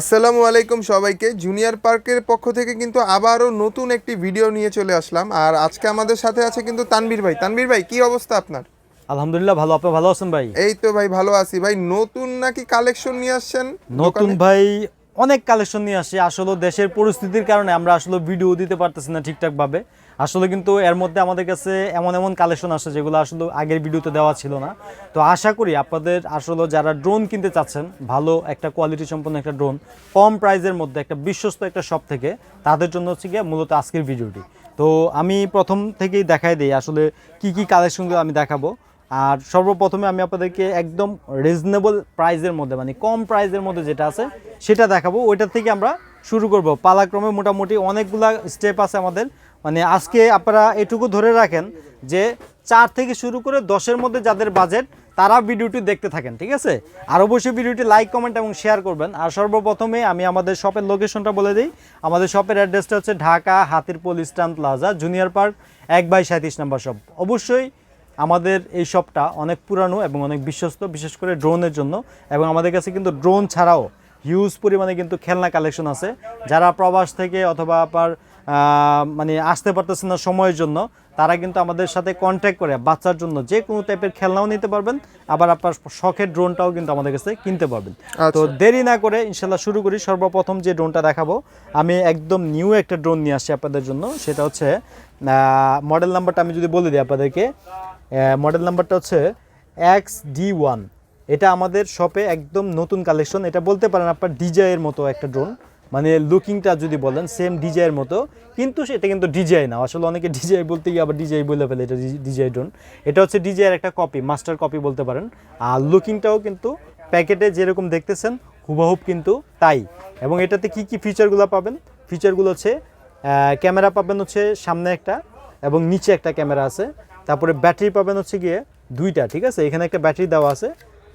আসসালামু আলাইকুম সবাইকে। জুনিয়র পার্কের পক্ষ থেকে কিন্তু আবারও নতুন একটি ভিডিও নিয়ে চলে আসলাম। আর আজকে আমাদের সাথে আছে কিন্তু তানভীর ভাই। তানভীর ভাই কি অবস্থা আপনার? আলহামদুলিল্লাহ ভালো। আপনি ভালো আছেন ভাই? এই তো ভাই ভালো আছি। ভাই নতুন নাকি কালেকশন নিয়ে আসছেন? নতুন ভাই অনেক কালেকশন নিয়ে আসি আসলে দেশের পরিস্থিতির কারণে আমরা আসলে ভিডিও দিতে পারতেছি না ঠিকঠাক ভাবে আসলে কিন্তু এর মধ্যে আমাদের কাছে এমন এমন কালেকশন আসে যেগুলো আসলে আগের ভিডিওতে দেওয়া ছিল না। তো আশা করি আপনাদের আসলে যারা ড্রোন কিনতে চাচ্ছেন, ভালো একটা কোয়ালিটি সম্পন্ন একটা ড্রোন কম প্রাইজের মধ্যে একটা বিশ্বস্ত একটা শপ থেকে, তাদের জন্য হচ্ছে গিয়ে মূলত আজকের ভিডিওটি। তো আমি প্রথম থেকেই দেখাই দিই আসলে কি কি কালেকশনগুলো আমি দেখাবো। আর সর্বপ্রথমে আমি আপনাদেরকে একদম রিজনেবল প্রাইজের মধ্যে মানে কম প্রাইসের মধ্যে যেটা আছে, সেটা দেখাবো। ওইটার থেকে আমরা শুরু করব। পালাক্রমে মোটামুটি অনেকগুলা স্টেপ আছে আমাদের। মানে আজকে আপনারা এটুকু ধরে রাখেন যে চার থেকে শুরু করে দশের মধ্যে যাদের বাজেট তারা ভিডিওটি দেখতে থাকেন, ঠিক আছে? আর অবশ্যই ভিডিওটি লাইক কমেন্ট এবং শেয়ার করবেন। আর সর্বপ্রথমে আমি আমাদের শপের লোকেশনটা বলে দিই। আমাদের শপের অ্যাড্রেসটা হচ্ছে Dhaka Hatirpool eastern plaza junior park এক বাই সাঁত্রিশ নম্বর শপ অবশ্যই আমাদের এই শপটা অনেক পুরানো এবং অনেক বিশ্বস্ত, বিশেষ করে ড্রোনের জন্য। এবং আমাদের কাছে কিন্তু ড্রোন ছাড়াও হিউজ পরিমাণে কিন্তু খেলনা কালেকশন আছে। যারা প্রবাস থেকে অথবা আপনার মানে আসতে পারতেছেন না সময়ের জন্য তারা কিন্তু আমাদের সাথে কন্ট্যাক্ট করে বাচ্চার জন্য। যে কোনো টাইপের খেলনাও নিতে পারবেন আবার আপনার শখের ড্রোনটাও কিন্তু আমাদের কাছে কিনতে পারবেন। তো আচ্ছা। দেরি না করে ইনশাল্লাহ শুরু করি সর্বপ্রথম যে ড্রোনটা দেখাবো আমি একদম নিউ একটা ড্রোন নিয়ে আসছি আপনাদের জন্য। সেটা হচ্ছে মডেল নাম্বারটা আমি যদি বলে দিই আপনাদেরকে মডেল নাম্বারটা হচ্ছে এক্স ডি ওয়ান এটা আমাদের শপে একদম নতুন কালেকশন এটা বলতে পারেন আপনার ডিজাইয়ের মতো একটা ড্রোন মানে লুকিংটা যদি বলেন সেম ডিজাইয়ের মতো। কিন্তু সেটা কিন্তু ডিজাই না। আসলে অনেকে ডিজাই বলতে গিয়ে আবার ডিজাই বলে ফেলে, এটা ডিজাই ড্রোন এটা হচ্ছে ডিজাইয়ের একটা কপি মাস্টার কপি বলতে পারেন। আর লুকিংটাও কিন্তু প্যাকেটে যেরকম দেখতেছেন, হুবহুব কিন্তু তাই। এবং এটাতে কি কি ফিচারগুলো পাবেন? ফিচারগুলো হচ্ছে ক্যামেরা পাবেন হচ্ছে সামনে একটা এবং নিচে একটা ক্যামেরা আছে। তারপরে ব্যাটারি পাবেন হচ্ছে গিয়ে দুইটা, ঠিক আছে? এখানে একটা ব্যাটারি দেওয়া আছে।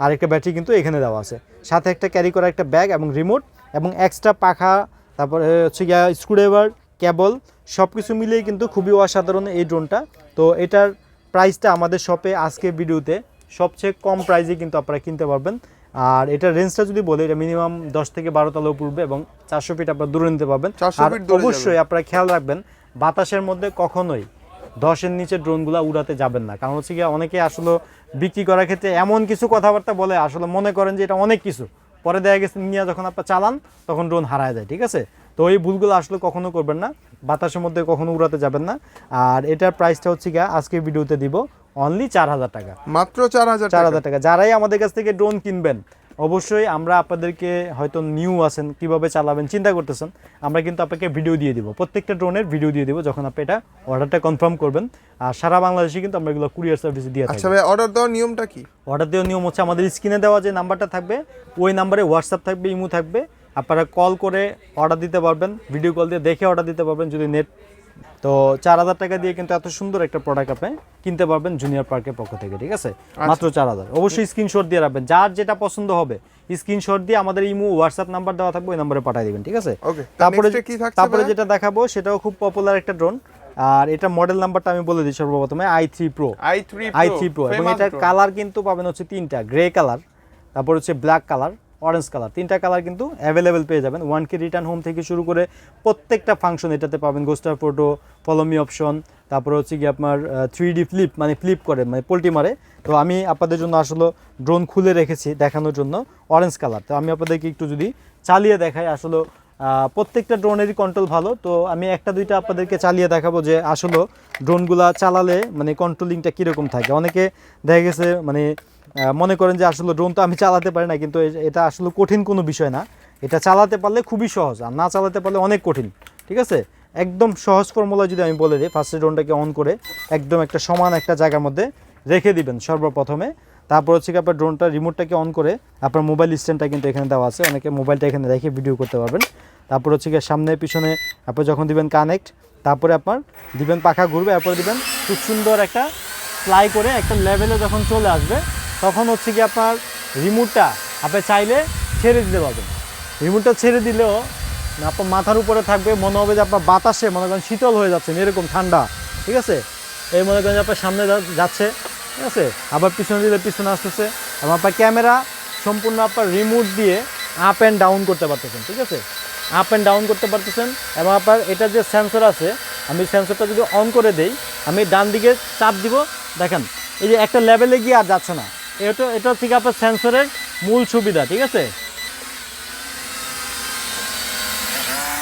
আর একটা ব্যাটারি কিন্তু এখানে দেওয়া আছে। সাথে একটা ক্যারি করা একটা ব্যাগ এবং রিমোট এবং এক্সট্রা পাখা তারপরে হচ্ছে গিয়া স্ক্রুড্রাইভার কেবল সব কিছু মিলিয়ে কিন্তু খুবই অসাধারণ এই ড্রোনটা তো এটার প্রাইসটা আমাদের শপে আজকে ভিডিওতে সবচেয়ে কম প্রাইসে কিন্তু আপনারা কিনতে পারবেন। আর এটার রেঞ্জটা যদি বলি এটা মিনিমাম দশ থেকে বারো তলা পূর্বে এবং চারশো ফিট আপনারা দূরে নিতে পারবেন। 400 আর অবশ্যই আপনারা খেয়াল রাখবেন বাতাসের মধ্যে কখনোই দশের নিচে ড্রোনগুলো উড়াতে যাবেন না। কারণ হচ্ছে গিয়ে অনেকে আসলে বিক্রি করার ক্ষেত্রে এমন কিছু কথাবার্তা বলে আসলে মনে করেন যে এটা অনেক কিছু। পরে দেখা গেছে নিয়ে যখন আপনার চালান তখন ড্রোন হারায় যায় ঠিক আছে? তো এই ভুলগুলো আসলে কখনো করবেন না বাতাসের মধ্যে কখনো উড়াতে যাবেন না। আর এটার প্রাইসটা হচ্ছে গিয়ে আজকে ভিডিওতে দিব অনলি চার হাজার টাকা। মাত্র চার হাজার চার হাজার টাকা। যারাই আমাদের কাছ থেকে ড্রোন কিনবেন অবশ্যই আমরা আপনাদেরকে হয়তো নিউ আছেন কীভাবে চালাবেন চিন্তা করতেছেন আমরা কিন্তু আপনাকে ভিডিও দিয়ে দিব। প্রত্যেকটা ড্রোনের ভিডিও দিয়ে দিব যখন আপনি এটা অর্ডারটা কনফার্ম করবেন। আর সারা বাংলাদেশে কিন্তু আমরা এগুলো কুরিয়ার সার্ভিস দিয়ে থাকি। আচ্ছা ভাই অর্ডার দেওয়ার নিয়মটা কি? অর্ডার দেওয়ার নিয়ম হচ্ছে আমাদের স্ক্রিনে দেওয়া যে নাম্বারটা থাকবে ওই নাম্বারে হোয়াটসঅ্যাপ থাকবে ইমো থাকবে। আপনারা কল করে অর্ডার দিতে পারবেন ভিডিও কল দিয়ে দেখে অর্ডার দিতে পারবেন যদি নেট তো চার হাজার টাকা দিয়ে কিন্তু এত সুন্দর একটা প্রোডাক্ট আপনি কিনতে পারবেন জুনিয়র পার্কের পক্ষ থেকে ঠিক আছে? মাত্র চার হাজার। অবশ্যই স্ক্রিনশট দিয়ে রাখবেন। যার যেটা পছন্দ হবে স্ক্রিনশট দিয়ে আমাদের ইমো হোয়াটসঅ্যাপ নাম্বার দেওয়া থাকবে ওই নাম্বারে পাঠিয়ে দিবেন ঠিক আছে? তারপরে তারপরে যেটা দেখাবো সেটাও খুব পপুলার একটা ড্রোন আর এটা মডেল নাম্বারটা আমি বলে দিই সর্বপ্রথমে I three pro I three I three pro এবং এটার কালার কিন্তু পাবেন হচ্ছে তিনটা গ্রে কালার তারপর হচ্ছে ব্ল্যাক কালার অরেঞ্জ কালার তিনটা কালার কিন্তু অ্যাভেলেবেল পেয়ে যাবেন। ওয়ান কে রিটার্ন হোম থেকে শুরু করে প্রত্যেকটা ফাংশন এটাতে পাবেন। গোস্টার ফটো ফলোমি অপশন তারপর হচ্ছে কি আপনার থ্রি ডি ফ্লিপ মানে ফ্লিপ করে মানে পোল্টি মারে। তো আমি আপনাদের জন্য আসলে ড্রোন খুলে রেখেছি দেখানোর জন্য অরেঞ্জ কালার তো আমি আপনাদেরকে একটু যদি চালিয়ে দেখাই আসলে প্রত্যেকটা ড্রোনেরই কন্ট্রোল ভালো। তো আমি একটা দুইটা আপনাদেরকে চালিয়ে দেখাবো যে আসলে ড্রোনগুলা চালালে মানে কন্ট্রোলিংটা কীরকম থাকে। অনেকে দেখা গেছে মানে মনে করেন যে আসলে ড্রোন তো আমি চালাতে পারি না, কিন্তু এটা আসলে কঠিন কোনো বিষয় না। এটা চালাতে পারলে খুবই সহজ, আর না চালাতে পারলে অনেক কঠিন, ঠিক আছে? একদম সহজ ফর্মুলা যদি আমি বলে দিই ফার্স্টে ড্রোনটাকে অন করে একদম একটা সমান একটা জায়গার মধ্যে রেখে দিবেন সর্বপ্রথমে। তারপর হচ্ছে কি আপনার ড্রোনটা রিমোটটাকে অন করে আপনার মোবাইল স্ট্যান্ডটা কিন্তু এখানে দেওয়া আছে, অনেকে মোবাইলটা এখানে রেখে ভিডিও করতে পারবেন। তারপর হচ্ছে কি সামনে, পিছনে আপনি যখন দিবেন কানেক্ট তারপরে আপনার দিবেন পাখা ঘুরবে, এরপরে দিবেন খুব সুন্দর একটা ফ্লাই করে একটা লেভেলে যখন চলে আসবে তখন হচ্ছে কি আপনার রিমোটটা আপনি চাইলে ছেড়ে দিতে পারবেন। রিমোটটা ছেড়ে দিলেও আপনার মাথার উপরে থাকবে, মনে হবে যে আপনার বাতাসে মনে করেন শীতল হয়ে যাচ্ছে, এরকম ঠান্ডা, ঠিক আছে? এই মনে করেন যে আপনার সামনে যাচ্ছে, ঠিক আছে? আবার পিছনে দিলে পিছনে আসতেছে, এবং আপনার ক্যামেরা সম্পূর্ণ আপনার রিমোট দিয়ে আপ অ্যান্ড ডাউন করতে পারতেছেন, ঠিক আছে? আপ অ্যান্ড ডাউন করতে পারতেছেন, এবং আপনার এটা যে সেন্সর আছে, আমি সেন্সরটা যদি অন করে দেই, আমি ডান দিকে চাপ দিব, দেখেন, এই যে একটা লেভেলে গিয়ে আর যাচ্ছে না। এটা এটা হচ্ছে আপনার সেন্সরের মূল সুবিধা ঠিক আছে?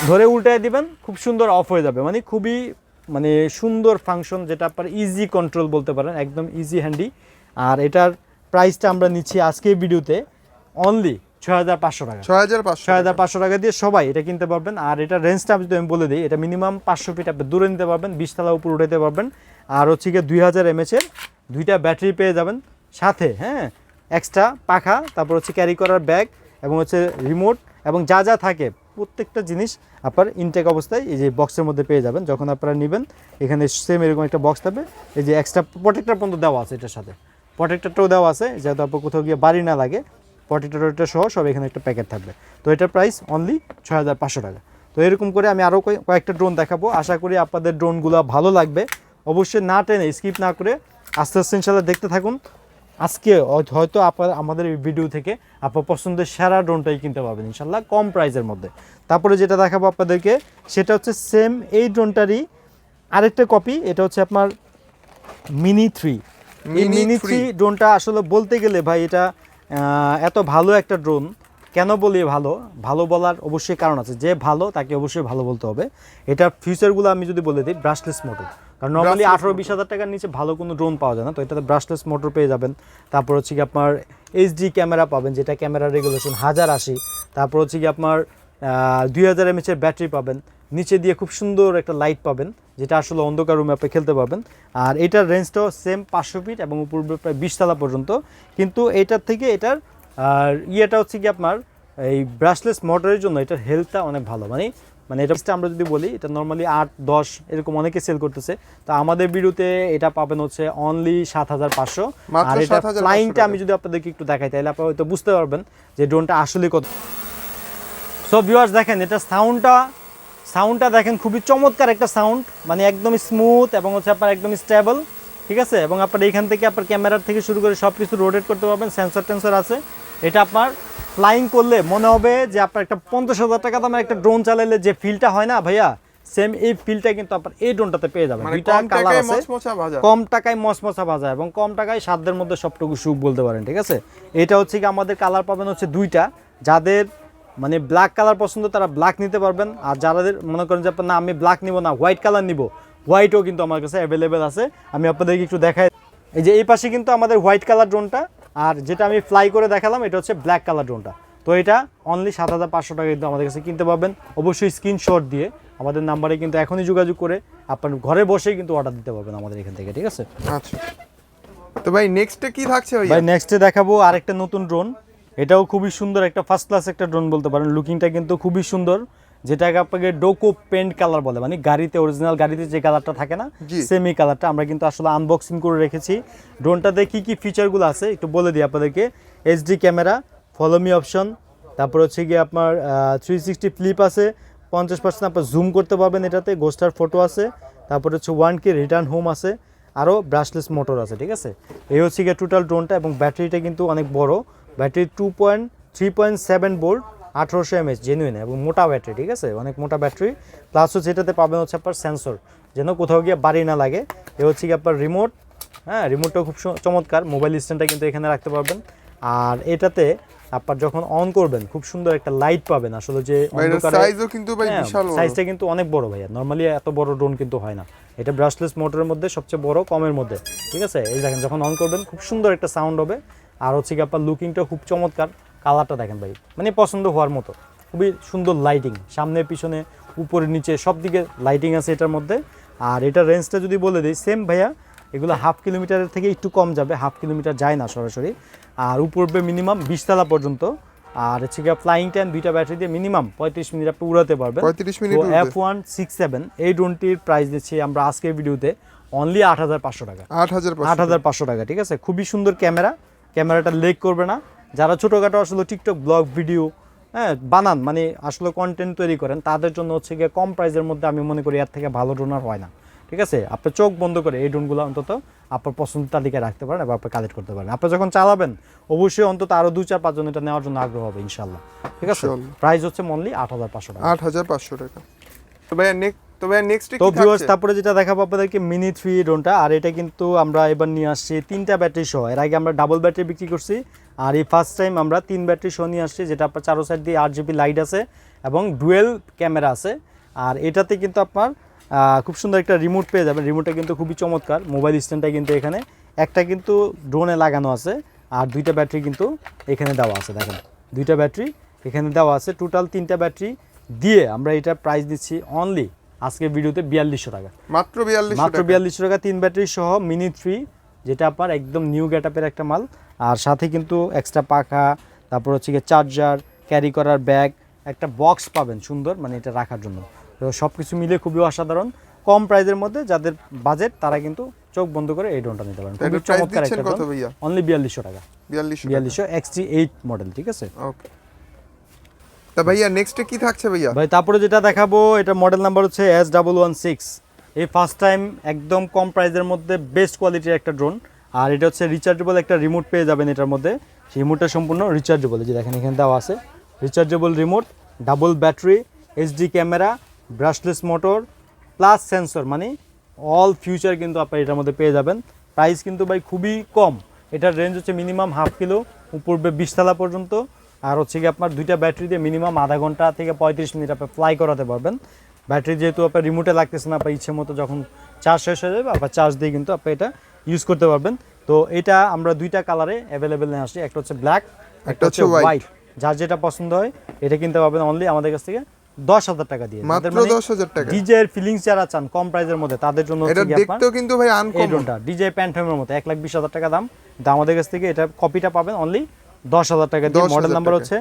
ধরে উল্টায় দিবেন খুব সুন্দর অফ হয়ে যাবে। মানে খুবই মানে সুন্দর ফাংশন যেটা আপনার ইজি কন্ট্রোল বলতে পারেন একদম ইজি হ্যান্ডি আর এটার প্রাইসটা আমরা নিচ্ছি আজকে ভিডিওতে অনলি ছয় হাজার পাঁচশো টাকা। ছয় হাজার পাঁচশো ছয় হাজার পাঁচশো টাকা দিয়ে সবাই এটা কিনতে পারবেন। আর এটা রেঞ্জটা যদি আমি বলে দিই এটা মিনিমাম পাঁচশো ফিট আপনি দূরে নিতে পারবেন বিশতলা উপর পারবেন। আর হচ্ছে গিয়ে দুই হাজার এমএচের দুইটা ব্যাটারি পেয়ে যাবেন। সাথে হ্যাঁ এক্সট্রা পাখা, তারপর হচ্ছে ক্যারি করার ব্যাগ এবং হচ্ছে রিমোট এবং যা যা থাকে, প্রত্যেকটা জিনিস আপনার ইনটেক অবস্থায় এই যে বক্সের মধ্যে পেয়ে যাবেন। যখন আপনারা নেবেন, এখানে সেম এরকম একটা বক্স থাকবে। এই যে এক্সট্রা প্রোটেক্টর পর্যন্ত দেওয়া আছে এটার সাথে। প্রোটেক্টরটাও দেওয়া আছে যাতে আপনার কোথাও গিয়ে বাড়ি না লাগে প্রোটেক্টরটা সহ সব এখানে একটা প্যাকেট থাকবে। তো এটার প্রাইস অনলি ছয় হাজার পাঁচশো টাকা। তো এরকম করে আমি আরও কয়েকটা ড্রোন দেখাবো। আশা করি আপনাদের ড্রোনগুলো ভালো লাগবে। অবশ্যই না টেনে স্কিপ না করে, আস্তে আস্তে ইনশাল্লাহ দেখতে থাকুন। আজকে হয়- হয়তো আপনার আমাদের এই ভিডিও থেকে আপনার পছন্দের সেরা ড্রোনটাই কিনতে পারবেন ইনশাল্লাহ কম প্রাইসের মধ্যে। তারপরে যেটা দেখাবো আপনাদেরকে সেটা হচ্ছে সেম এই ড্রোনটারই আরেকটা কপি এটা হচ্ছে আপনার মিনি থ্রি এই মিনি থ্রি ড্রোনটা আসলে বলতে গেলে ভাই এটা এত ভালো একটা ড্রোন কেন বলি ভালো? ভালো বলার অবশ্যই কারণ আছে। যে ভালো তাকে অবশ্যই ভালো বলতে হবে। এটার ফিউচারগুলো আমি যদি বলে দিই ব্রাশলেস মোটর কারণ নর্মালি আঠারো বিশ হাজার টাকার নিচে ভালো কোনো ড্রোন পাওয়া যায় না। তো এটাতে ব্রাশলেস মোটর পেয়ে যাবেন। তারপর হচ্ছে কি আপনার এইচডি ক্যামেরা পাবেন যেটা ক্যামেরা রেগুলেশন হাজার আশি। তারপর হচ্ছে কি আপনার দুই হাজার এমএচের ব্যাটারি পাবেন। নিচে দিয়ে খুব সুন্দর একটা লাইট পাবেন যেটা আসলে অন্ধকার রুমে আপনি খেলতে পারবেন। আর এটার রেঞ্জটাও সেম পাঁচশো ফিট এবং উপর প্রায় বিশ তলা পর্যন্ত। কিন্তু এটার থেকে এটার আর ইয়েটা হচ্ছে কি আপনার এই ব্রাশলেস মোটরের জন্য এটার হেলথটা অনেক ভালো। মানে মানে এটা আমরা যদি বলি এটা নর্মালি আট দশ এরকম অনেকে সেল করতেছে। তো আমাদের ভিডিওতে এটা পাবেন হচ্ছে অনলি সাত হাজার পাঁচশো। আর এটা 7,500 ফ্লাইংটা আমি যদি আপনাদেরকে একটু দেখাই তাহলে আপনারা হয়তো বুঝতে পারবেন যে ড্রোনটা আসলে কত। সো ভিউয়ার্স দেখেন এটা সাউন্ডটা সাউন্ডটা দেখেন খুবই চমৎকার একটা সাউন্ড মানে একদম স্মুথ এবং হচ্ছে আপনার একদম স্টেবল ঠিক আছে? এবং আপনার এখান থেকে আপনার ক্যামেরার থেকে শুরু করে সব কিছু রোটেট করতে পারবেন। সেন্সর টেন্সর আছে। এটা আপনার ফ্লাইং করলে মনে হবে যে আপনার একটা পঞ্চাশ হাজার টাকা দামের একটা ড্রোন চালাইলে যে ফিলটা হয় না ভাইয়া সেম এই ফিলটা কিন্তু আপনার এই ড্রোনটাতে পেয়ে যাবেন। মানে দুইটা কম কালার টাকায় আছে। কম টাকায় মসমসা ভাজা এবং কম টাকায় সাধ্যের মধ্যে সবটুকু সুখ বলতে পারেন ঠিক আছে? এটা হচ্ছে কি আমাদের কালার পাবেন হচ্ছে দুইটা। যাদের মানে ব্ল্যাক কালার পছন্দ তারা ব্ল্যাক নিতে পারবেন। আর যাদের মনে করেন যে না আমি ব্ল্যাক নিব না হোয়াইট কালার নিব। হোয়াইটও কিন্তু আমার কাছে অ্যাভেলেবেল আছে। আমি আপনাদেরকে একটু দেখাই। এই যে এই পাশে কিন্তু আমাদের হোয়াইট কালার ড্রোনটা আর যেটা আমি ফ্লাই করে দেখালাম এটা হচ্ছে ব্ল্যাক কালার ড্রোনটা তো এটা অনলি সাত হাজার পাঁচশো টাকা কিন্তু আমাদের কাছে কিনতে পারবেন। অবশ্যই স্ক্রিনশট দিয়ে আমাদের নাম্বারে কিন্তু এখনই যোগাযোগ করে আপনার ঘরে বসেই কিন্তু অর্ডার দিতে পারবেন আমাদের এখান থেকে ঠিক আছে? আচ্ছা। তো ভাই নেক্সটে কি থাকছে ভাই ভাই নেক্সটে দেখাবো আরেকটা নতুন ড্রোন এটাও খুবই সুন্দর একটা ফার্স্ট ক্লাস একটা ড্রোন বলতে পারেন। লুকিংটা কিন্তু খুবই সুন্দর। যেটাকে আপনাকে ডোকো পেন্ট কালার বলে মানে গাড়িতে অরিজিনাল গাড়িতে যে কালারটা থাকে না সেমি কালারটা আমরা কিন্তু আসলে আনবক্সিং করে রেখেছি। ড্রোনটাতে কি কি ফিচারগুলো আছে একটু বলে দিই আপনাদেরকে। এইচডি ক্যামেরা ফলোমি অপশন তারপর হচ্ছে গিয়ে আপনার থ্রি সিক্সটি ফ্লিপ আছে পঞ্চাশ পার্সেন্ট আপনার জুম করতে পারবেন এটাতে গোস্টার ফটো আছে তারপর হচ্ছে ওয়ান কে রিটার্ন হোম আছে আরও ব্রাশলেস মোটর আছে ঠিক আছে? এই হচ্ছে গিয়ে টোটাল ড্রোনটা এবং ব্যাটারিটা কিন্তু অনেক বড়। Battery two point three point seven volt আঠারোশো এমএচ জেনুইন এবং মোটা ব্যাটারি ঠিক আছে? অনেক মোটা ব্যাটারি প্লাস হচ্ছে এটাতে পাবেন হচ্ছে আপনার সেন্সর যেন কোথাও গিয়ে বাড়ি না লাগে। এ হচ্ছে কি আপনার রিমোট হ্যাঁ? রিমোটটাও খুব চমৎকার। মোবাইল স্ট্যান্ডটা কিন্তু এখানে রাখতে পারবেন। আর এটাতে আপনার যখন অন করবেন খুব সুন্দর একটা লাইট পাবেন। আসলে যে সাইজও কিন্তু ভাই হ্যাঁ, বিশাল। সাইজটা কিন্তু অনেক বড় ভাইয়া। নর্মালি এত বড় ড্রোন কিন্তু হয় না। এটা ব্রাশলেস মোটরের মধ্যে সবচেয়ে বড় কমের মধ্যে। ঠিক আছে? এই দেখেন যখন অন করবেন খুব সুন্দর একটা সাউন্ড হবে। আর হচ্ছে কি আপনার লুকিংটা খুব চমৎকার। কালারটা দেখেন ভাই মানে পছন্দ হওয়ার মতো। খুবই সুন্দর লাইটিং সামনে পিছনে উপরে নিচে সব দিকে লাইটিং আছে এটার মধ্যে। আর এটার রেঞ্জটা যদি বলে দিই সেম ভাইয়া এগুলো হাফ কিলোমিটারের থেকে একটু কম যাবে হাফ কিলোমিটার যায় না সরাসরি। আর উপরবে মিনিমাম বিশতলা পর্যন্ত। আর হচ্ছে গিয়ে ফ্লাইং টাইম দুইটা ব্যাটারি দিয়ে মিনিমাম পঁয়ত্রিশ মিনিট আপনি উড়াতে পারবেন। 35 minute F one six seven এই ড্রোনটির প্রাইস দিচ্ছি আমরা আজকের ভিডিওতে অনলি আট হাজার পাঁচশো টাকা। আট হাজার আট হাজার পাঁচশো টাকা ঠিক আছে? খুবই সুন্দর ক্যামেরা ক্যামেরাটা লেক করবে না। যারা ছোটোখাটো আসলে টিকটক ব্লগ ভিডিও হ্যাঁ বানান মানে আসলে কন্টেন্ট তৈরি করেন তাদের জন্য হচ্ছে গিয়ে কম প্রাইসের মধ্যে আমি মনে করি এর থেকে ভালো ড্রোন আর হয় না। ঠিক আছে? আপনি চোখ বন্ধ করে এই ড্রোনগুলো অন্তত আপনার পছন্দের তালিকায় রাখতে পারেন এবং আপনি কালেক্ট করতে পারেন। আপনি যখন চালাবেন অবশ্যই অন্তত আরও দু চার পাঁচজন এটা নেওয়ার জন্য আগ্রহ হবে ইনশাল্লাহ ঠিক আছে? প্রাইস হচ্ছে মনলি আট হাজার পাঁচশো টাকা। আট হাজার পাঁচশো টাকা। তো ভাইয়া নেক্সট তো ভাইয়া নেক্সট তো ভিউয়ার্স তারপরে যেটা দেখাবো আপনাদেরকে মিনি থ্রি ড্রোনটা আর এটা কিন্তু আমরা এবার নিয়ে আসছি তিনটা ব্যাটারি সহ। এর আগে আমরা ডাবল ব্যাটারি বিক্রি করছি। আর এই ফার্স্ট টাইম আমরা তিন ব্যাটারি সহ নিয়ে আসছি যেটা আপনার চারো সাইড দিয়ে আট জিবি লাইট আছে এবং ডুয়েল ক্যামেরা আছে। আর এটাতে কিন্তু আপনার খুব সুন্দর একটা রিমোট পেয়ে যাবেন। রিমোটটা কিন্তু খুবই চমৎকার মোবাইল স্ট্যান্ডটা কিন্তু এখানে। একটা কিন্তু ড্রোনে লাগানো আছে আর দুইটা ব্যাটারি কিন্তু এখানে দেওয়া আছে দেখেন। দুইটা ব্যাটারি এখানে দেওয়া আছে টোটাল তিনটা ব্যাটারি দিয়ে আমরা এটা প্রাইস দিচ্ছি অনলি আজকের ভিডিওতে বিয়াল্লিশশো টাকা। মাত্র বিয়াল্লিশ মাত্র বিয়াল্লিশশো টাকা তিন ব্যাটারি সহ মিনি থ্রি যেটা আপনার একদম নিউ গেটআপের একটা মাল। আর সাথে কিন্তু এক্সট্রা পাখা তারপর হচ্ছে গিয়ে চার্জার ক্যারি করার ব্যাগ একটা বক্স পাবেন সুন্দর মানে এটা রাখার জন্য। তো সব কিছু মিলে খুবই অসাধারণ। কম প্রাইজের মধ্যে যাদের বাজেট তারা কিন্তু চোখ বন্ধ করে এই ড্রোনটা নিতে পারেন। খুবই চমৎকার একটা অনলি বিয়াল্লিশশো টাকা। বিয়াল্লিশ বিয়াল্লিশশো এক্সটি এইট মডেল ঠিক আছে? ওকে তা ভাইয়া নেক্সটে কি থাকছে ভাইয়া? ভাই তারপরে যেটা দেখাবো এটা মডেল নাম্বার হচ্ছে এস ডাবল ওয়ান সিক্স এই ফার্স্ট টাইম একদম কম প্রাইসের মধ্যে বেস্ট কোয়ালিটির একটা ড্রোন আর এটা হচ্ছে রিচার্জেবল একটা রিমোট পেয়ে যাবেন এটার মধ্যে। সেই রিমোটটা সম্পূর্ণ রিচার্জেবল যে দেখেন, এখানে দেওয়া আছে। Rechargeable remote double battery HD camera brushless motor plus sensor মানে অল ফিউচার কিন্তু আপনি এটার মধ্যে পেয়ে যাবেন। প্রাইস কিন্তু ভাই খুবই কম। এটার রেঞ্জ হচ্ছে মিনিমাম হাফ কিলো উপরে বিশতলা পর্যন্ত। আর হচ্ছে কি আপনার দুইটা ব্যাটারি দিয়ে মিনিমাম আধা ঘণ্টা থেকে পঁয়ত্রিশ মিনিট আপনি ফ্লাই করাতে পারবেন। ব্যাটারি যেহেতু আপনার রিমোটে লাগতেছে না, আপনার ইচ্ছে মতো যখন চার্জ শেষ হয়ে যাবে, আপনার চার্জ দিয়ে কিন্তু আপনি এটা ইউজ করতে পারবেন। তো এটা আমরা দুইটা কালারে অ্যাভেলেবেল নিয়ে আসছি। একটা হচ্ছে ব্ল্যাক একটা হচ্ছে হোয়াইট যার যেটা পছন্দ হয় এটা কিনতে পারবেন অনলি আমাদের কাছ থেকে দশ হাজার টাকা দিয়ে। মাত্র মানে দশ হাজার টাকা। ডিজে এর ফিলিংস যারা চান কম প্রাইসের মধ্যে তাদের জন্য এটা দেখতেও কিন্তু ভাই এই আনকমন ড্রোনটা ডিজে মতো এক লাখ বিশ হাজার টাকা দাম। কিন্তু আমাদের কাছ থেকে এটা কপিটা পাবেন অনলি দশ হাজার টাকা দিয়ে। 10,000 মডেল নাম্বার হচ্ছে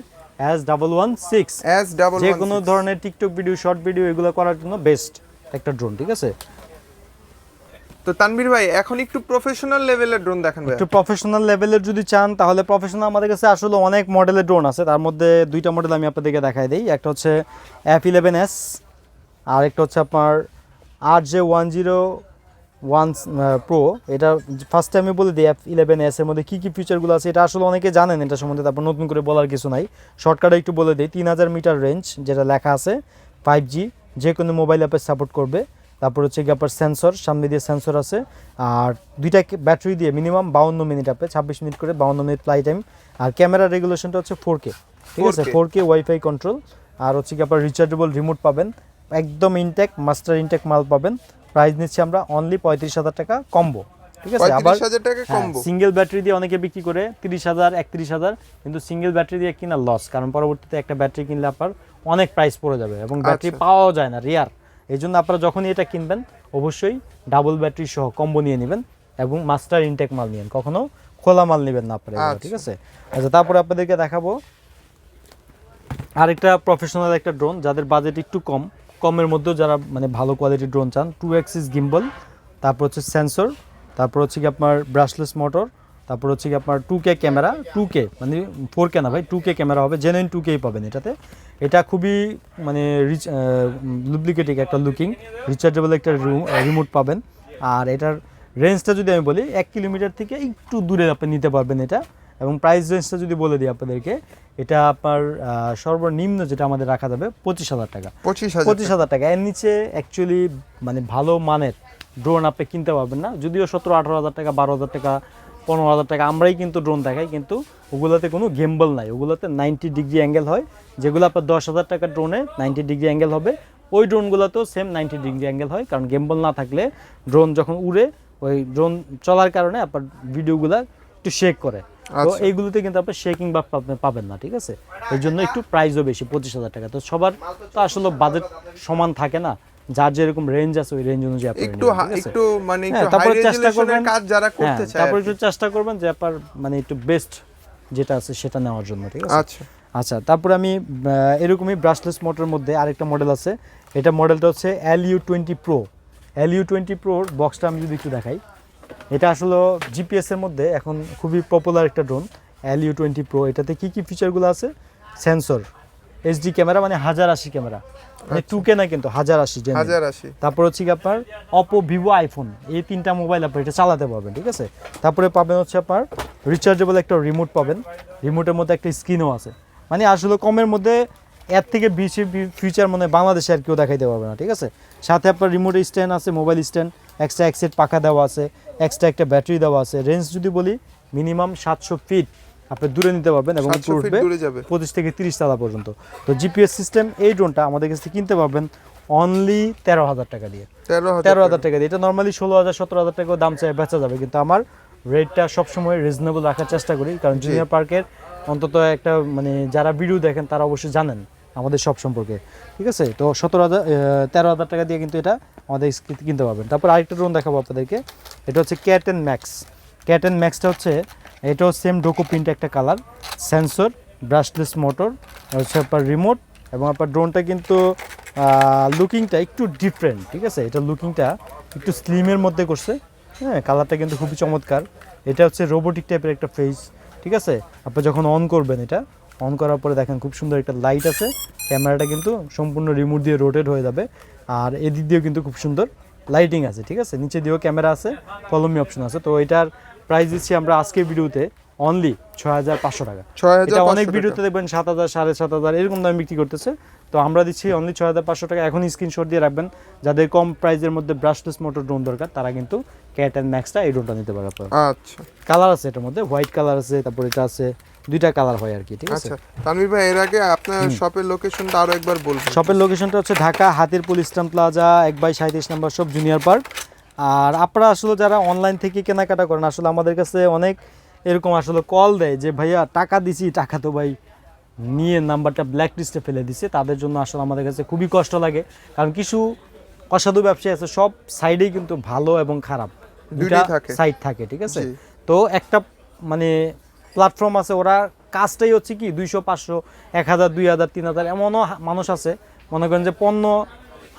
S double one six S double যে কোনো ধরনের টিকটক ভিডিও শর্ট ভিডিও এগুলো করার জন্য বেস্ট একটা ড্রোন ঠিক আছে? তো তানভীর ভাই, এখন একটু প্রফেশনাল লেভেলের ড্রোন দেখান একটু প্রফেশনাল লেভেলের যদি চান, তাহলে প্রফেশনাল আমাদের কাছে আসলে অনেক মডেলের ড্রোন আছে। তার মধ্যে দুইটা মডেল আমি আপনাদেরকে দেখাই দিই। একটা হচ্ছে এফ ইলেভেন এস আর একটা হচ্ছে আপনার R J one zero one pro এটা ফার্স্ট টাইমে বলে দিই এফ ইলেভেন এস এর মধ্যে কী কী ফিচারগুলো আছে, এটা আসলে অনেকে জানেন, এটা সম্বন্ধে তারপর নতুন করে বলার কিছু নাই। শর্টকাটে একটু বলে দিই, তিন হাজার মিটার রেঞ্জ যেটা লেখা আছে ফাইভ জি যে কোনো মোবাইল অ্যাপে সাপোর্ট করবে। তারপর হচ্ছে কি আপনার সেন্সর সামনে দিয়ে সেন্সর আছে। আর দুইটা ব্যাটারি দিয়ে মিনিমাম বাউন্ন মিনিট আপে ছাব্বিশ মিনিট করে বাউন্ন মিনিট ফ্লাই টাইম আর ক্যামেরা রেগুলেশনটা হচ্ছে ফোর কে ঠিক আছে? ফোর কে ওয়াইফাই কন্ট্রোল আর হচ্ছে কি আপনার রিচার্জেবল রিমোট পাবেন। একদম ইনটেক মাস্টার ইনটেক মাল পাবেন। প্রাইস নিচ্ছি আমরা অনলি পঁয়ত্রিশ হাজার টাকা কম্বো ঠিক আছে? আবার সিঙ্গেল ব্যাটারি দিয়ে অনেকে বিক্রি করে তিরিশ হাজার একত্রিশ হাজার। কিন্তু সিঙ্গেল ব্যাটারি দিয়ে কিনা লস কারণ পরবর্তীতে একটা ব্যাটারি কিনলে আপনার অনেক প্রাইস পড়ে যাবে এবং ব্যাটারি আচ্ছা। পাওয়াও যায় না রেয়ার এই জন্য আপনারা যখনই এটা কিনবেন অবশ্যই ডাবল ব্যাটারি সহ কম্বো নিয়ে নেবেন এবং মাস্টার ইনটেক মাল নিয়েন কখনো খোলা মাল নেবেন না আপনারা আচ্ছা। ঠিক আছে আচ্ছা তারপরে আপনাদেরকে দেখাবো আরেকটা প্রফেশনাল একটা ড্রোন যাদের বাজেট একটু কম কমের মধ্যেও যারা মানে ভালো কোয়ালিটির ড্রোন চান টু এক্সিস গিম্বল তারপর হচ্ছে সেন্সর তারপর হচ্ছে কি আপনার ব্রাশলেস মোটর তারপর হচ্ছে কি আপনার two K camera two K মানে ফোর কে না ভাই টু কে ক্যামেরা হবে জেনুইন টু কেই পাবেন এটাতে। এটা খুবই মানে রিচ লুপ্লিকেটিক একটা লুকিং রিচার্জেবল একটা রিমোট পাবেন। আর এটার রেঞ্জটা যদি আমি বলি এক কিলোমিটার থেকে একটু দূরে আপনি নিতে পারবেন এটা। এবং প্রাইস রেঞ্জটা যদি বলে দিই আপনাদেরকে এটা আপনার সর্বনিম্ন যেটা আমাদের রাখা যাবে পঁচিশ হাজার টাকা। পঁচিশ পঁচিশ হাজার টাকা। এর নিচে অ্যাকচুয়ালি মানে ভালো মানের ড্রোন আপনি কিনতে পারবেন না। যদিও সতেরো আঠারো হাজার টাকা বারো হাজার টাকা পনেরো হাজার টাকা। আমরাই কিন্তু ড্রোন দেখাই কিন্তু ওগুলোতে কোনো গেম্বল নাই। ওগুলোতে নাইনটি ডিগ্রি অ্যাঙ্গেল হয়। যেগুলো আপনার দশ হাজার টাকার ড্রোনে নাইনটি ডিগ্রি অ্যাঙ্গেল হবে। ওই ড্রোনগুলোতেও সেম নাইনটি ডিগ্রি অ্যাঙ্গেল হয়। কারণ গেম্বল না থাকলে ড্রোন যখন উড়ে ওই ড্রোন চলার কারণে আপনার ভিডিওগুলো একটু শেক করে। তো আচ্ছা। এইগুলোতে কিন্তু আপনি শেকিং বা পাবেন- পাবেন না ঠিক আছে? এই জন্য একটু প্রাইসও বেশি পঁচিশ হাজার টাকা। তো সবার তো আসলে বাজেট সমান থাকে না। যার যেরকম রেঞ্জ আছে ওই রেঞ্জ অনুযায়ী আপনি একটু? একটু মানে হ্যাঁ, একটু তারপরে চেষ্টা করবেন। কাজ যারা হ্যাঁ, করতে চায় তারপরে একটু চেষ্টা করবেন যে আপনার মানে একটু বেস্ট যেটা আছে সেটা নেওয়ার জন্য ঠিক আছে? আচ্ছা। আচ্ছা তারপরে আমি এরকমই ব্রাশলেস মোটরের মধ্যে আরেকটা মডেল আছে। এটা মডেলটা হচ্ছে L U twenty pro L U twenty প্রোর বক্সটা আমি যদি একটু দেখাই এটা আসলে জিপিএসের মধ্যে এখন খুবই পপুলার একটা drone L U twenty pro এটাতে কী কী ফিচারগুলো আছে? সেন্সর এইচডি ক্যামেরা মানে হাজার আশি ক্যামেরা মানে টু কে না কিন্তু হাজার আশি হাজার আশি। তারপর হচ্ছে আপনার অপো ভিভো আইফোন এই তিনটা মোবাইল আপনি এটা চালাতে পারবেন ঠিক আছে? তারপরে পাবেন হচ্ছে আপনার রিচার্জেবল একটা রিমোট পাবেন। রিমোটের মধ্যে একটা স্ক্রিনও আছে। মানে আসলে কমের মধ্যে এর থেকে বেশি ফিচার মানে বাংলাদেশে আর কেউ দেখাইতে পারবে না ঠিক আছে? সাথে আপনার রিমোট স্ট্যান্ড আছে মোবাইল স্ট্যান্ড এক্সট্রা এক সেট পাখা দেওয়া আছে এক্সট্রা একটা ব্যাটারি দেওয়া আছে। রেঞ্জ যদি বলি মিনিমাম সাতশো ফিট আপনি দূরে নিতে পারবেন এবং উঠবে পঁচিশ থেকে তিরিশ তালা পর্যন্ত। তো জিপিএস সিস্টেম এই ড্রোনটা আমাদের কাছে কিনতে পারবেন অনলি তেরো হাজার টাকা দিয়ে। তেরো হাজার টাকা। দিয়ে। এটা নর্মালি ষোলো হাজার সতেরো হাজার টাকা দাম চাই বেচা যাবে কিন্তু আমার রেটটা সবসময় রিজনেবল রাখার চেষ্টা করি কারণ জুনিয়র পার্কের অন্তত একটা মানে যারা ভিডিও দেখেন তারা অবশ্যই জানেন আমাদের সব সম্পর্কে। ঠিক আছে? তো সতেরো হাজার তেরো হাজার টাকা দিয়ে কিন্তু এটা আমাদের কিনতে পারবেন। তারপর আরেকটা ড্রোন দেখাবো আপনাদেরকে। এটা হচ্ছে ক্যাটেন ম্যাক্স ক্যাট ক্যাটেন ম্যাক্সটা হচ্ছে এটাও সেম ডোকো প্রিন্ট একটা কালার সেন্সর ব্রাশলেস মোটর হচ্ছে আপনার রিমোট এবং আপনার ড্রোনটা কিন্তু লুকিংটা একটু ডিফারেন্ট ঠিক আছে? এটা লুকিংটা একটু স্লিমের মধ্যে করছে হ্যাঁ? কালারটা কিন্তু খুবই চমৎকার। এটা হচ্ছে রোবোটিক টাইপের একটা ফেস ঠিক আছে? আপনি যখন অন করবেন এটা অন করার পরে দেখেন খুব সুন্দর একটা লাইট আছে। ক্যামেরাটা কিন্তু সম্পূর্ণ রিমোট দিয়ে রোটেট হয়ে যাবে। আর এদিক দিয়েও কিন্তু খুব সুন্দর লাইটিং আছে, ঠিক আছে? নিচে দিয়েও ক্যামেরা আছে কলমি অপশন আছে। তো এটার প্রাইস দিচ্ছি আমরা আজকের ভিডিওতে অনলি ছয় হাজার পাঁচশো টাকা। এটা অনেক ভিডিওতে দেখবেন সাত হাজার সাড়ে সাত হাজার এরকম দামে বিক্রি করতেছে। তো আমরা দিচ্ছি অনলি ছয় হাজার পাঁচশো টাকা। এখন স্ক্রিনশট দিয়ে রাখবেন যাদের কম প্রাইসের মধ্যে ব্রাশলেস মোটর ড্রোন দরকার তারা কিন্তু ক্যাট অ্যান্ড ম্যাক্সটা এই ড্রোনটা নিতে পারে আচ্ছা। কালার আছে এটার মধ্যে হোয়াইট কালার আছে তারপর এটা আছে দুইটা কালার হয় আর কি ঠিক আছে? আচ্ছা তানভীর ভাই এর আগে আপনার শপের লোকেশনটা আরও একবার বলবেন। শপের লোকেশনটা হচ্ছে ঢাকা হাতিরপুল ইস্টার্ন প্লাজা এক বাই সাঁত্রিশ নম্বর শপ জুনিয়র পার্ক আর আপনারা আসলে যারা অনলাইন থেকে কেনাকাটা করেন আসলে আমাদের কাছে অনেক এরকম আসলে কল দেয় যে ভাইয়া টাকা দিছি টাকা তো ভাই নিয়ে নাম্বারটা ব্ল্যাক লিস্টে ফেলে দিছে। তাদের জন্য আসলে আমাদের কাছে খুবই কষ্ট লাগে। কারণ কিছু অসাধু ব্যবসায়ী আছে সব সাইডেই কিন্তু ভালো এবং খারাপ। দুইটা সাইড থাকে ঠিক আছে? তো একটা মানে প্ল্যাটফর্ম আছে ওরা কাজটাই হচ্ছে কি দুইশো পাঁচশো এক হাজার দুই হাজার তিন হাজার এমনও মানুষ আছে। মনে করেন যে পণ্য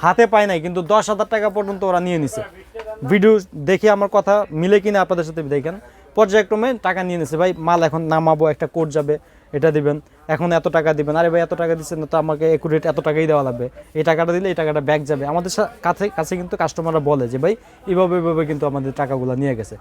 হাতে পায় নাই কিন্তু দশ হাজার টাকা পর্যন্ত ওরা নিয়ে নিছে। ভিডিও দেখে আমার কথা মিলে কিনা আপনাদের সাথে দেখেন। পর্যায়ক্রমে টাকা নিয়ে নিছে। ভাই, মাল এখন নামাবো, একটা কোড যাবে, এটা দিবেন। এখন এত টাকা দিবেন। আরে ভাই, এত টাকা দিচ্ছেন, তো আমাকে একুরেট এত টাকাই দেওয়া লাগবে। এই টাকাটা দিলে এই টাকাটা ব্যাক যাবে। আমাদের কাছে কাছে কিন্তু কাস্টমাররা বলে যে, ভাই এইভাবে এইভাবে কিন্তু আমাদের টাকাগুলো নিয়ে গেছে।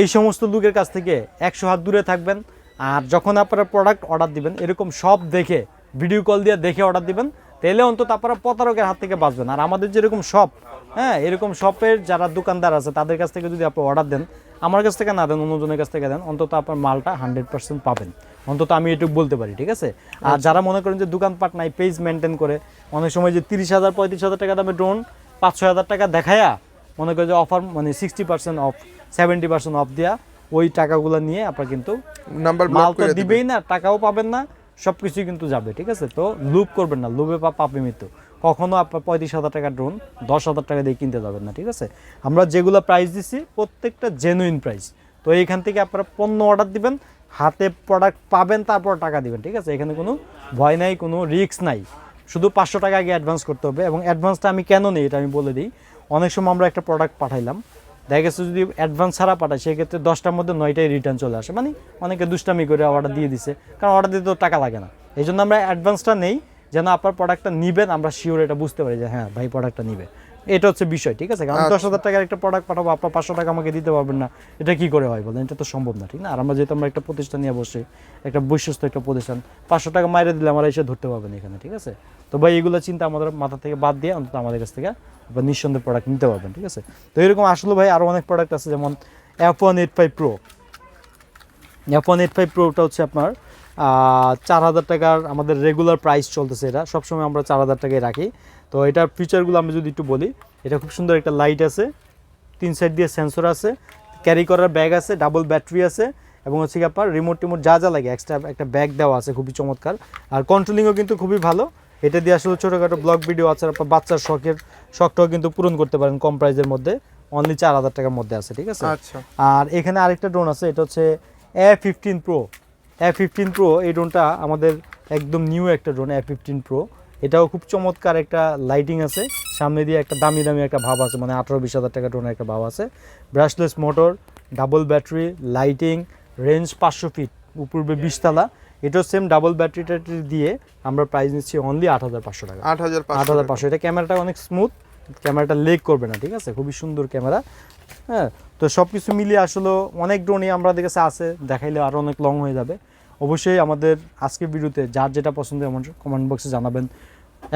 এই সমস্ত লোকের কাছ থেকে একশো হাত দূরে থাকবেন। আর যখন আপনারা প্রোডাক্ট অর্ডার দিবেন, এরকম সব দেখে ভিডিও কল দিয়ে দেখে অর্ডার দিবেন, তাহলে অন্তত আপনারা প্রতারকের হাত থেকে বাঁচবেন। আর আমাদের যেরকম শপ হ্যাঁ এরকম শপের যারা দোকানদার আছে তাদের কাছ থেকে যদি আপনি অর্ডার দেন আমার কাছ থেকে না দেন অন্যজনের কাছ থেকে দেন অন্তত আপনার মালটা হান্ড্রেড পার্সেন্ট পাবেন। অন্তত আমি এটুকু বলতে পারি ঠিক আছে? আর যারা মনে করেন যে দোকানপাট নাই পেজ মেনটেন করে অনেক সময় যে তিরিশ হাজার পঁয়ত্রিশ হাজার টাকা দামে ড্রোন পাঁচ ছয় হাজার টাকা দেখায়া মনে করেন যে অফার মানে sixty percent off seventy percent off দেওয়া ওই টাকাগুলো নিয়ে আপনার কিন্তু নাম্বার মাল তো দিবেই না টাকাও পাবেন না সব কিছুই কিন্তু যাবে ঠিক আছে? তো লুপ করবেন না লুপে পা পাপে মৃত্যু। কখনো আপনার পঁয়ত্রিশ হাজার টাকা ড্রোন দশ হাজার টাকা দিয়ে কিনতে যাবেন না, ঠিক আছে? আমরা যেগুলো প্রাইস দিচ্ছি প্রত্যেকটা জেনুইন প্রাইস তো এইখান থেকে আপনারা পণ্য অর্ডার দিবেন, হাতে প্রোডাক্ট পাবেন, তারপর টাকা দিবেন, ঠিক আছে? এখানে কোনো ভয় নাই, কোনো রিস্ক নাই। শুধু পাঁচশো টাকা আগে অ্যাডভান্স করতে হবে এবং অ্যাডভান্সটা আমি কেন নিই এটা আমি বলে দিই। অনেক সময় আমরা একটা প্রোডাক্ট পাঠাইলাম, দেখা গেছে যদি অ্যাডভান্স ছাড়া পাঠায়, সেক্ষেত্রে দশটার মধ্যে নয়টাই রিটার্ন চলে আসে। মানে অনেকে দুষ্টামি করে অর্ডার দিয়ে দিছে, কারণ অর্ডার দিতে তো টাকা লাগে না। এই জন্য আমরা অ্যাডভান্সটা নেই যেন আপনার প্রোডাক্টটা নিবেন আমরা শিওর এটা বুঝতে পারি যে হ্যাঁ ভাই প্রোডাক্টটা নিবে। এটা হচ্ছে বিষয় ঠিক আছে? কারণ দশ হাজার টাকার একটা প্রোডাক্ট পাঠাবো আপনার পাঁচশো টাকা আমাকে দিতে পারবেন না। এটা কি করে হয় বলেন? এটা তো সম্ভব না ঠিক না? আর আমরা যেহেতু আমরা একটা প্রতিষ্ঠান নিয়ে বসে একটা বৈশ্বস্ত একটা প্রতিষ্ঠান পাঁচশো টাকা মাইরে দিলে আমরা এসে ধরতে পারবেন এখানে ঠিক আছে? তো ভাই এগুলো চিন্তা আমাদের মাথা থেকে বাদ দিয়ে অন্তত আমাদের কাছ থেকে বা নিঃসন্দেহে প্রোডাক্ট নিতে পারবেন ঠিক আছে? তো এরকম আসলে ভাই আরও অনেক প্রোডাক্ট আছে যেমন F one eight five pro F one eight five প্রোটা হচ্ছে আপনার চার হাজার টাকার আমাদের রেগুলার প্রাইস চলতেছে এটা। সবসময় আমরা চার হাজার টাকায় রাখি। তো এটার ফিচারগুলো আমি যদি একটু বলি এটা খুব সুন্দর একটা লাইট আছে তিন সাইড দিয়ে সেন্সর আছে ক্যারি করার ব্যাগ আছে ডাবল ব্যাটারি আছে এবং হচ্ছে কি আপনার রিমোট টিমোট যা যা লাগে এক্সট্রা একটা ব্যাগ দেওয়া আছে খুবই চমৎকার। আর কন্ট্রোলিংও কিন্তু খুবই ভালো। এটা দিয়ে আসলে ছোটোখাটো ব্লগ ভিডিও আছে আপনার বাচ্চার শখের শখটাও কিন্তু পূরণ করতে পারেন কম প্রাইসের মধ্যে। অনলি চার হাজার টাকার মধ্যে আছে ঠিক আছে? আচ্ছা। আর এখানে আরেকটা ড্রোন আছে এটা হচ্ছে A fifteen pro A fifteen pro এই ড্রোনটা আমাদের একদম নিউ একটা ড্রোন এ ফিফটিন প্রো এটাও খুব চমৎকার একটা লাইটিং আছে। সামনে দিয়ে একটা দামি দামি একটা ভাব আছে মানে আঠারো বিশ হাজার টাকা ড্রোনের একটা ভাব আছে। Brushless motor double battery lighting range পাঁচশো ফিট উপূর্বে বিশতলা। এটাও সেম ডাবল ব্যাটারি ট্যাটারি দিয়ে আমরা প্রাইস নিচ্ছি অনলি আট হাজার পাঁচশো টাকা। আট হাজার আট হাজার পাঁচশো এটা ক্যামেরাটা অনেক স্মুথ ক্যামেরাটা লেক করবে না ঠিক আছে? খুবই সুন্দর ক্যামেরা হ্যাঁ তো সব কিছু মিলিয়ে আসলে অনেক ড্রোনই আমাদের কাছে আছে দেখাইলে আরও অনেক লং হয়ে যাবে। অবশ্যই আমাদের আজকের ভিডিওতে যার যেটা পছন্দ আমার কমেন্ট বক্সে জানাবেন।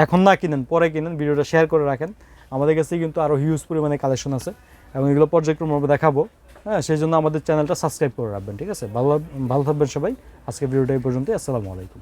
এখন না কিনেন, পরে কিনেন, ভিডিওটা শেয়ার করে রাখেন। আমাদের কাছে কিন্তু আরও হিউজ পরিমাণে কালেকশন আছে এবং এগুলো পর্যক্রমভাবে দেখাবো। হ্যাঁ সেই জন্য আমাদের চ্যানেলটা সাবস্ক্রাইব করে রাখবেন, ঠিক আছে? ভালো ভালো থাকবেন সবাই। আজকের ভিডিওটা এই পর্যন্তই, আসসালামু আলাইকুম।